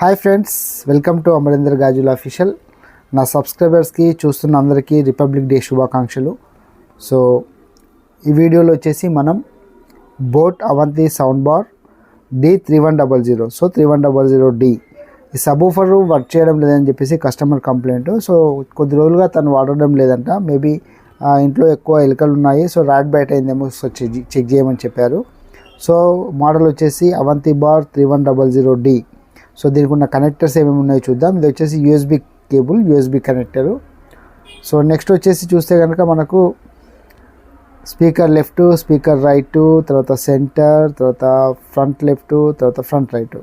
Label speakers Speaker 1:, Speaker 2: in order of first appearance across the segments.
Speaker 1: Hi friends welcome to Amarender Gajula official నా సబ్స్క్రైబర్స్కి చూస్తున్న అందరికీ రిపబ్లిక్ డే శుభాకాంక్షలు. సో ఈ వీడియోలో వచ్చేసి మనం boAt Aavante sound bar D three one double zero. So three one double zero D. ఈ సబూఫర్ వర్క్ చేయడం లేదని చెప్పేసి కస్టమర్ కంప్లైంట్. సో కొద్ది రోజులుగా తను వాడడం లేదంట. మేబీ ఇంట్లో ఎక్కువ ఎలుకలు ఉన్నాయి. సో రాడ్ బయట అయిందేమో సో చెక్ చెక్ చేయమని చెప్పారు. సో మోడల్ వచ్చేసి Aavante bar three one double zero D. So దీనికి ఉన్న కనెక్టర్స్ ఏమేమి ఉన్నాయో చూద్దాం. ఇది వచ్చేసి USB cable USB connector so next వచ్చేసి చూస్తే కనుక మనకు స్పీకర్ లెఫ్ట్ స్పీకర్ రైట్ తర్వాత సెంటర్ తర్వాత ఫ్రంట్ లెఫ్ట్ తర్వాత ఫ్రంట్ రైట్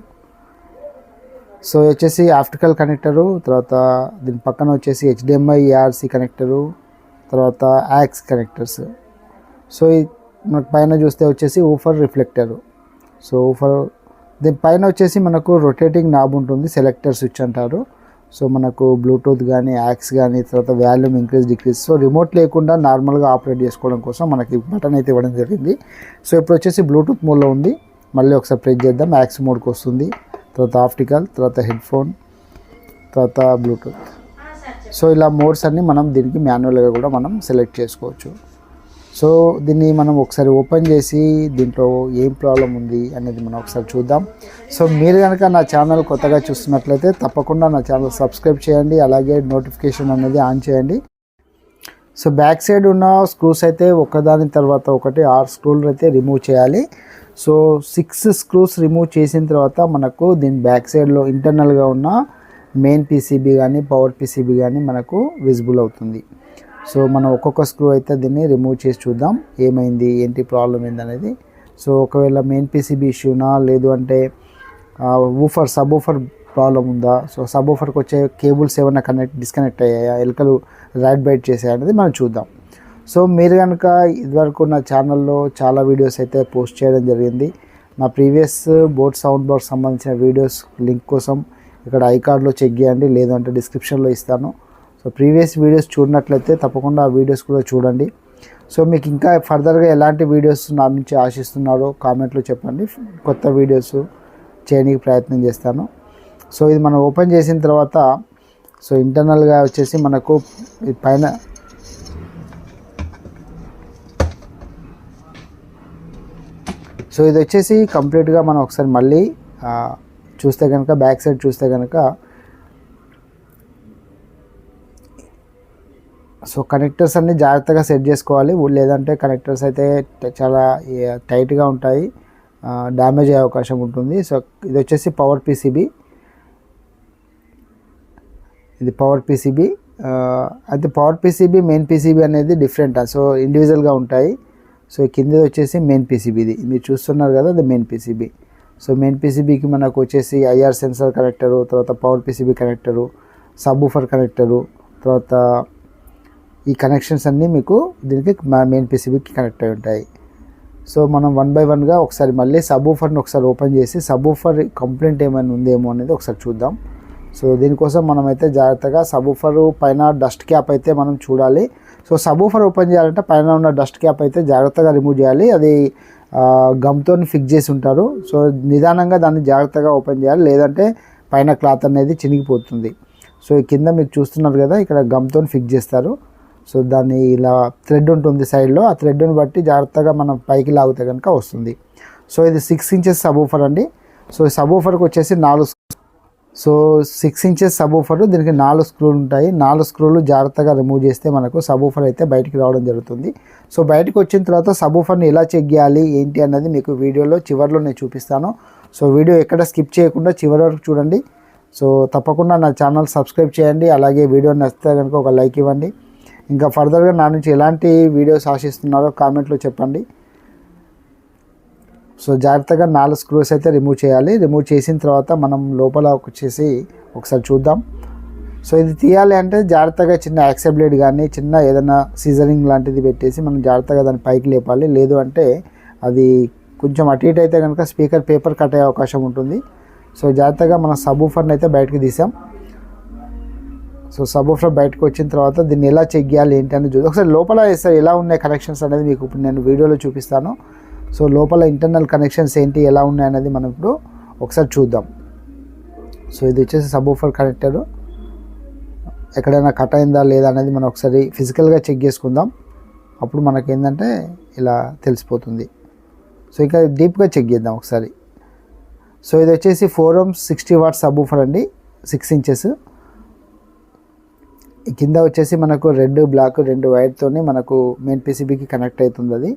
Speaker 1: సో వచ్చేసి ఆప్టికల్ కనెక్టరు తర్వాత దీని పక్కన వచ్చేసి హెచ్డిఎంఐ ఏఆర్సి కనెక్టరు తర్వాత యాక్స్ కనెక్టర్స్ సో ఈ మనకు పైన చూస్తే వచ్చేసి ఊఫర్ రిఫ్లెక్టరు సో ఊఫర్ దీని పైన వచ్చేసి మనకు రొటేటింగ్ నాబ్ ఉంటుంది సెలెక్టర్ స్విచ్ అంటారు. సో మనకు బ్లూటూత్ కానీ యాక్స్ కానీ తర్వాత volume increase decrease so remote లేకుండా నార్మల్గా ఆపరేట్ చేసుకోవడం కోసం మనకి బటన్ అయితే ఇవ్వడం జరిగింది. సో ఇప్పుడు వచ్చేసి బ్లూటూత్ మోడ్లో ఉంది. మళ్ళీ ఒకసారి ప్రెస్ చేద్దాం. యాక్స్ మోడ్కి వస్తుంది. తర్వాత ఆప్టికల్ తర్వాత హెడ్ ఫోన్ తర్వాత బ్లూటూత్ సో ఇలా మోడ్స్ అన్ని మనం దీనికి మాన్యువల్గా కూడా మనం సెలెక్ట్ చేసుకోవచ్చు. సో దీన్ని మనం ఒకసారి ఓపెన్ చేసి దీంట్లో ఏం ప్రాబ్లం ఉంది అనేది మనం ఒకసారి చూద్దాం. సో మీరు కనుక నా ఛానల్ కొత్తగా చూస్తున్నట్లయితే తప్పకుండా నా ఛానల్ సబ్స్క్రైబ్ చేయండి అలాగే నోటిఫికేషన్ అనేది ఆన్ చేయండి. సో బ్యాక్ సైడ్ ఉన్న స్క్రూస్ అయితే ఒకదాని తర్వాత ఒకటి ఆరు స్క్రూలు అయితే రిమూవ్ చేయాలి. సో సిక్స్ స్క్రూస్ రిమూవ్ చేసిన తర్వాత మనకు దీని బ్యాక్ సైడ్లో ఇంటర్నల్గా ఉన్న మెయిన్ పీసీబీ కానీ పవర్ పీసీబీ కానీ మనకు విజిబుల్ అవుతుంది. సో మనం ఒక్కొక్క స్క్రూ అయితే దీన్ని రిమూవ్ చేసి చూద్దాం. ఏమైంది? ఏంటి ప్రాబ్లం ఏందనేది? సో ఒకవేళ మెయిన్ పీసీబీ ఇష్యూనా లేదు అంటే ఊఫర్ సబ్ ఊఫర్ ప్రాబ్లం ఉందా? సో సబ్ ఊఫర్కి వచ్చే కేబుల్స్ ఏమైనా కనెక్ట్ డిస్కనెక్ట్ అయ్యాయా? ఎలుకలు రైట్ బైట్ చేసాయా అనేది మనం చూద్దాం. సో మీరు కనుక ఇదివరకు నా ఛానల్లో చాలా వీడియోస్ అయితే పోస్ట్ చేయడం జరిగింది. నా ప్రీవియస్ బోట్ సౌండ్ బోర్డ్ సంబంధించిన వీడియోస్ లింక్ కోసం ఇక్కడ ఐ కార్డ్లో చెక్ చేయండి. లేదంటే డిస్క్రిప్షన్లో ఇస్తాను. సో ప్రీవియస్ వీడియోస్ చూడనట్లయితే తప్పకుండా ఆ వీడియోస్ కూడా చూడండి. సో మీకు ఇంకా ఫర్దర్గా ఎలాంటి వీడియోస్ నా నుంచి ఆశిస్తున్నారో కామెంట్లో చెప్పండి. కొత్త వీడియోస్ చేయడానికి ప్రయత్నం చేస్తాను. సో ఇది మనం ఓపెన్ చేసిన తర్వాత సో ఇంటర్నల్గా వచ్చేసి మనకు పైన సో ఇది వచ్చేసి కంప్లీట్గా మనం ఒకసారి మళ్ళీ చూస్తే కనుక బ్యాక్ సైడ్ చూస్తే కనుక సో కనెక్టర్స్ అన్ని జాగ్రత్తగా సెట్ చేసుకోవాలి. లేదంటే కనెక్టర్స్ అయితే చాలా టైట్గా ఉంటాయి. డ్యామేజ్ అయ్యే అవకాశం ఉంటుంది. సో ఇది వచ్చేసి పవర్ పీసీబీ ఇది పవర్ పీసీబీ అయితే పవర్ పీసీబీ మెయిన్ పీసీబీ అనేది డిఫరెంట్ సో ఇండివిజువల్గా ఉంటాయి. సో కింద వచ్చేసి మెయిన్ పీసీబీది మీరు చూస్తున్నారు కదా అది మెయిన్ పీసీబీ సో మెయిన్ పీసీబీకి మనకు వచ్చేసి ఐఆర్ సెన్సార్ కనెక్టరు తర్వాత power PCB connector subwoofer connector తర్వాత ఈ కనెక్షన్స్ అన్నీ మీకు దీనికి మెయిన్ పీసీబీకి కనెక్ట్ అయి ఉంటాయి. సో మనం వన్ బై వన్గా ఒకసారి మళ్ళీ సబూఫర్ని ఒకసారి ఓపెన్ చేసి సబ్బూఫర్ కంప్లైంట్ ఏమైనా ఉందేమో అనేది ఒకసారి చూద్దాం. సో దీనికోసం మనమైతే జాగ్రత్తగా సబూఫర్ పైన డస్ట్ క్యాప్ అయితే మనం చూడాలి. సో సబూఫర్ ఓపెన్ చేయాలంటే పైన ఉన్న డస్ట్ క్యాప్ అయితే జాగ్రత్తగా రిమూవ్ చేయాలి. అది గమ్తో ఫిక్స్ చేసి ఉంటారు. సో నిదానంగా దాన్ని జాగ్రత్తగా ఓపెన్ చేయాలి. లేదంటే పైన క్లాత్ అనేది చినిగిపోతుంది. సో ఈ కింద మీకు చూస్తున్నారు కదా ఇక్కడ గమ్తో ఫిక్స్ చేస్తారు. సో దాన్ని ఇలా థ్రెడ్ ఉంటుంది సైడ్లో ఆ థ్రెడ్ని బట్టి జాగ్రత్తగా మనం పైకి లాగితే కనుక వస్తుంది. సో ఇది సిక్స్ ఇంచెస్ సబూఫర్ అండి. సో సబూఫర్కి వచ్చేసి నాలుగు సో సిక్స్ ఇంచెస్ సబూఫర్ దీనికి నాలుగు స్క్రూలు ఉంటాయి. నాలుగు స్క్రూలు జాగ్రత్తగా రిమూవ్ చేస్తే మనకు సబూఫర్ అయితే బయటికి రావడం జరుగుతుంది. సో బయటకు వచ్చిన తర్వాత సబూఫర్ని ఎలా చెక్ చేయాలి ఏంటి అన్నది మీకు వీడియోలో చివరిలో నేను చూపిస్తాను. సో వీడియో ఎక్కడ స్కిప్ చేయకుండా చివరి వరకు చూడండి. సో తప్పకుండా నా ఛానల్ సబ్స్క్రైబ్ చేయండి. అలాగే వీడియో నచ్చితే కనుక ఒక లైక్ ఇవ్వండి. ఇంకా ఫర్దర్గా నా నుంచి ఎలాంటి వీడియోస్ ఆశిస్తున్నారో కామెంట్లో చెప్పండి. సో జాగ్రత్తగా నాలుగు స్క్రూస్ అయితే రిమూవ్ చేయాలి. రిమూవ్ చేసిన తర్వాత మనం లోపల వచ్చేసి ఒకసారి చూద్దాం. సో ఇది తీయాలి అంటే జాగ్రత్తగా చిన్న యాక్సెల్ కానీ చిన్న ఏదైనా సీజరింగ్ లాంటిది పెట్టేసి మనం జాగ్రత్తగా దాన్ని పైకి లేపాలి. లేదు అంటే అది కొంచెం అటు ఇటు అయితే కనుక స్పీకర్ పేపర్ కట్ అయ్యే అవకాశం ఉంటుంది. సో జాగ్రత్తగా మనం సబూఫర్ని అయితే బయటకు తీసాం. సో సబూఫర్ బయటకు వచ్చిన తర్వాత దీన్ని ఎలా చెక్ చేయాలి ఏంటి అనేది చూద్దాం. ఒకసారి లోపల సార్ ఎలా ఉన్నాయి కనెక్షన్స్ అనేది మీకు ఇప్పుడు నేను వీడియోలో చూపిస్తాను. సో లోపల ఇంటర్నల్ కనెక్షన్స్ ఏంటి ఎలా ఉన్నాయి అనేది మనం ఇప్పుడు ఒకసారి చూద్దాం. సో ఇది వచ్చేసి సబోఫర్ కనెక్టర్ ఎక్కడైనా కట్ అయిందా లేదా అనేది మనం ఒకసారి ఫిజికల్గా చెక్ చేసుకుందాం. అప్పుడు మనకి ఏంటంటే ఇలా తెలిసిపోతుంది. సో ఇంకా డీప్గా చెక్ చేద్దాం ఒకసారి. సో ఇది వచ్చేసి four ohms sixty watt subwoofer అండి సిక్స్ ఇంచెస్ కింద వచ్చేసి మనకు రెడ్ బ్లాక్ రెండు వైర్తోని మనకు మెయిన్ పీసీబీకి కనెక్ట్ అవుతుంది అది.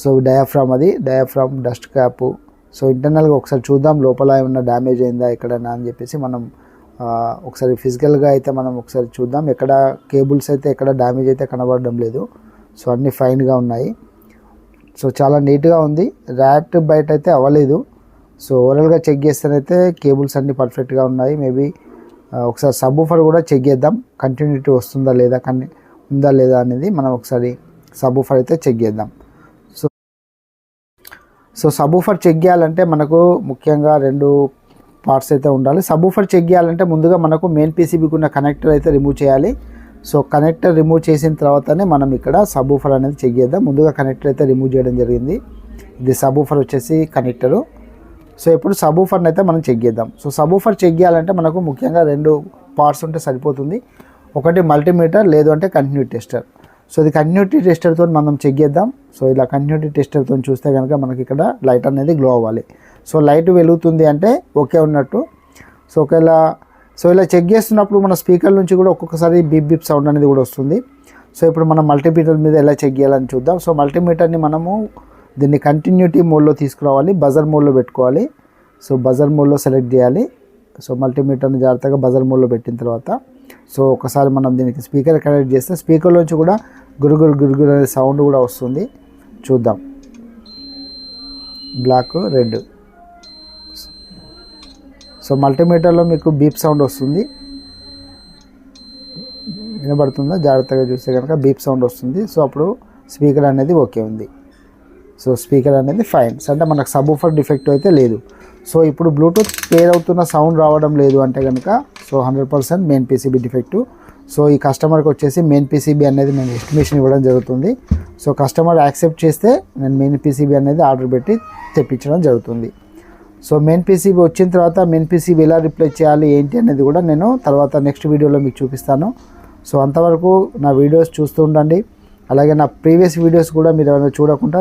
Speaker 1: సో డయాఫ్రామ్ అది. డయాఫ్రామ్ డస్ట్ క్యాప్ సో ఇంటర్నల్గా ఒకసారి చూద్దాం లోపల ఏమన్నా డ్యామేజ్ అయిందా ఎక్కడైనా అని చెప్పేసి మనం ఒకసారి ఫిజికల్గా అయితే మనం ఒకసారి చూద్దాం. ఎక్కడ కేబుల్స్ అయితే ఎక్కడ డ్యామేజ్ అయితే కనబడడం లేదు. సో అన్నీ ఫైన్గా ఉన్నాయి. సో చాలా నీట్గా ఉంది. ర్యాట్ బయట అయితే అవ్వలేదు. సో ఓవరాల్గా చెక్ చేస్తేనైతే కేబుల్స్ అన్నీ పర్ఫెక్ట్గా ఉన్నాయి. మేబీ ఒకసారి సబ్బూఫర్ కూడా చెక్ చేద్దాం. కంటిన్యూటీ వస్తుందా లేదా కన్ ఉందా లేదా అనేది మనం ఒకసారి సబ్బూఫర్ అయితే చెక్ చేద్దాం. సో సో సబ్బూఫర్ చెక్ చేయాలంటే మనకు ముఖ్యంగా రెండు పార్ట్స్ అయితే ఉండాలి. సబ్బూఫర్ చెక్ చేయాలంటే ముందుగా మనకు మెయిన్ పీసీబీకి ఉన్న కనెక్టర్ అయితే రిమూవ్ చేయాలి. సో కనెక్టర్ రిమూవ్ చేసిన తర్వాతనే మనం ఇక్కడ సబ్బూఫర్ అనేది చెక్ చేద్దాం. ముందుగా కనెక్టర్ అయితే రిమూవ్ చేయడం జరిగింది. ఇది సబ్బూఫర్ వచ్చేసి కనెక్టరు. సో ఇప్పుడు సబూఫర్ని అయితే మనం చెక్ చేద్దాం. సో సబూఫర్ చెక్ చేయాలంటే మనకు ముఖ్యంగా రెండు పార్ట్స్ ఉంటే సరిపోతుంది. ఒకటి మల్టీమీటర్ లేదు అంటే కంటిన్యూటీ టెస్టర్ సో ఇది కంటిన్యూటీ టెస్టర్తో మనం చెక్ చేద్దాం. సో ఇలా కంటిన్యూటీ టెస్టర్తో చూస్తే కనుక మనకి ఇక్కడ లైట్ అనేది గ్లో అవ్వాలి. సో లైట్ వెలుగుతుంది అంటే ఓకే ఉన్నట్టు. సో ఒకవేళ సో ఇలా చెక్ చేస్తున్నప్పుడు మన స్పీకర్ నుంచి కూడా ఒక్కొక్కసారి బిప్ బిప్ సౌండ్ అనేది కూడా వస్తుంది. సో ఇప్పుడు మనం మల్టీమీటర్ మీద ఎలా చెక్ చేయాలని చూద్దాం. సో మల్టీమీటర్ని మనము దీన్ని కంటిన్యూటీ మోడ్లో తీసుకురావాలి బజర్ మోడ్లో పెట్టుకోవాలి. సో బజర్ మోడ్లో సెలెక్ట్ చేయాలి. సో మల్టీమీటర్ని జాగ్రత్తగా బజర్ మోడ్లో పెట్టిన తర్వాత సో ఒకసారి మనం దీనికి స్పీకర్ కనెక్ట్ చేస్తే స్పీకర్లోంచి కూడా గురుగురు గురుగురు అనే సౌండ్ కూడా వస్తుంది. చూద్దాం. బ్లాక్ రెడ్ సో మల్టీమీటర్లో మీకు బీప్ సౌండ్ వస్తుంది. వినబడుతుందా? జాగ్రత్తగా చూస్తే కనుక బీప్ సౌండ్ వస్తుంది. సో అప్పుడు స్పీకర్ అనేది ఓకే ఉంది. సో స్పీకర్ అనేది ఫైన్. అంటే మనకు సబ్ డిఫెక్ట్ అయితే లేదు. సో ఇప్పుడు బ్లూటూత్ పేర్ అవుతున్న సౌండ్ రావడం లేదు అంటే కనుక so hundred percent main PCB defect. So ఈ కస్టమర్కి వచ్చేసి మెయిన్ పీసీబీ అనేది మేము ఎస్టిమేషన్ ఇవ్వడం జరుగుతుంది. సో కస్టమర్ యాక్సెప్ట్ చేస్తే నేను మెయిన్ పీసీబీ అనేది ఆర్డర్ పెట్టి తెప్పించడం జరుగుతుంది. సో మెయిన్ పీసీబీ వచ్చిన తర్వాత మెయిన్ పీసీబీ ఎలా రిప్లేస్ చేయాలి ఏంటి అనేది కూడా నేను తర్వాత నెక్స్ట్ వీడియోలో మీకు చూపిస్తాను. సో అంతవరకు నా వీడియోస్ చూస్తూ ఉండండి. అలాగే నా ప్రీవియస్ వీడియోస్ కూడా మీరు ఏమైనా చూడకుండా